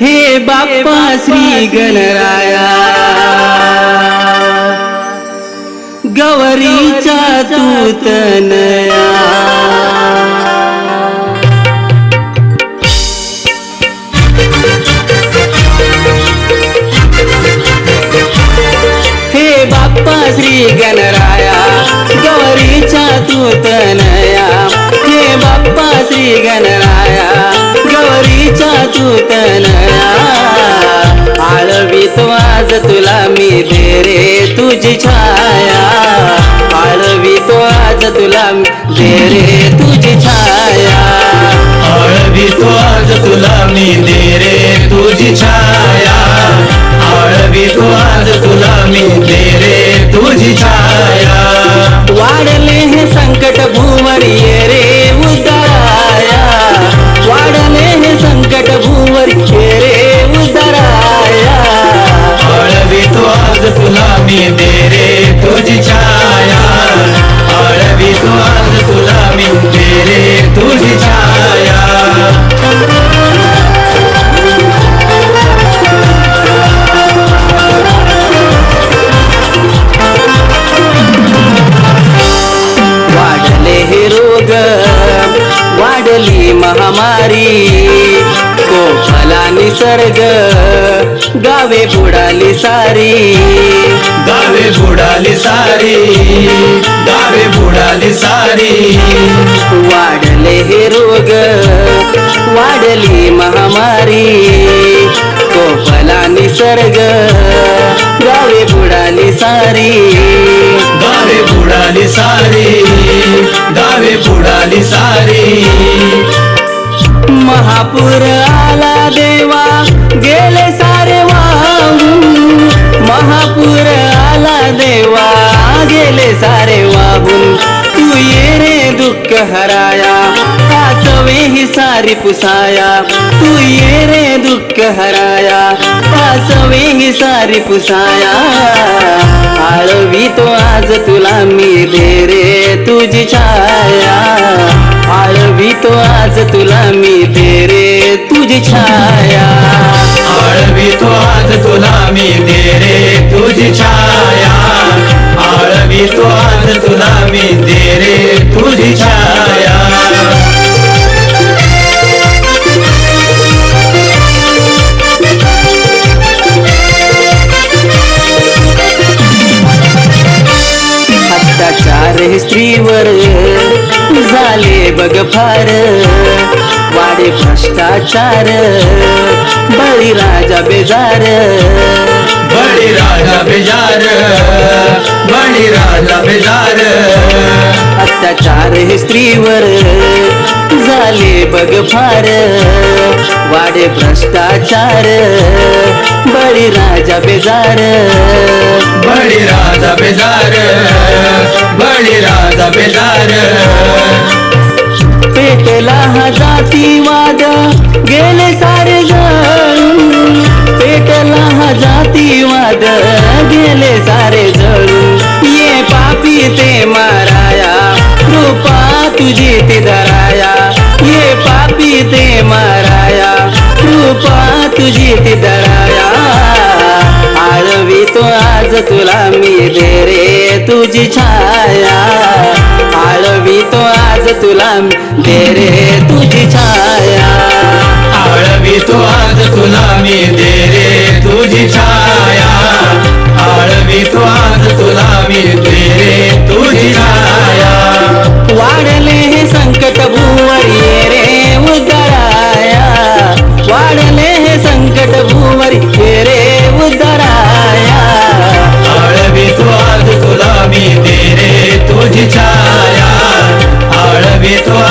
हे बाप्पा श्री गणराया. गौरीच्या तूतनया हे बाप्पा श्री गणराया. तुला मी दे रे तुझी छाया. आळवितो आज तुला मी दे रे तुझी छाया. आळवितो आज तुला मी दे रे तुझी छाया. आळवितो आज तुला मी दे रे तुझी छाया. वाढले हे संकट भूवर वाढली महामारी. कोफला निसर्ग गावे बुडाली सारी. गावे बुडाली सारी गावे बुडाली सारी. वाढले हे रोग वाढली महामारी. कोफला निसर्ग गावे बुडाली सारी. गावे बुडाली महापूर आला देवा गेले सारे वाहून महापूर आला देवा गेले सारे वाहून तू ये रे दुःख हराया कासवे ही सारी पुसाया. तू ये रे दुःख हराया कासवे ही सारी पुसाया. आळवी तो आज तुला मी दे रे तुझी छाया. आळवी तो आज तुला मी दे रे तुझी छाया. आळवितो आज तुला मी दे रे तुझी छाया. आळवितो आज तुला मी दे रे तुझी छाया. स्त्रीवर झाले बघ फार. वाढे भ्रष्टाचार बळी राजा बेजार. बळी राजा बेजार बळी राजा बेजार. अत्याचार हे स्त्रीवर झाले बघ फार. वाढे भ्रष्टाचार बळी राजा बेजार. बळी राजा बेजार बळी राजा बेजार. जातीवाद गेले सारे जळून पेटला हा जातीवाद गेले सारे जळून ये पापी ते माराया कृपा तुझी ते धराया. ये पापी ते माराया कृपा तुझी ते धराया आळवी तो आज तुला मी दे रे तुझी छाया. आळवी तो आज तुला दे रे तुझी छाया. आळवितो आज तुला मी दे रे तुझी छाया. आळवितो आज तुला मी दे रे तुझी छाया. वाढले हे संकट भूवर ये रे उदराया वाढले Vitória.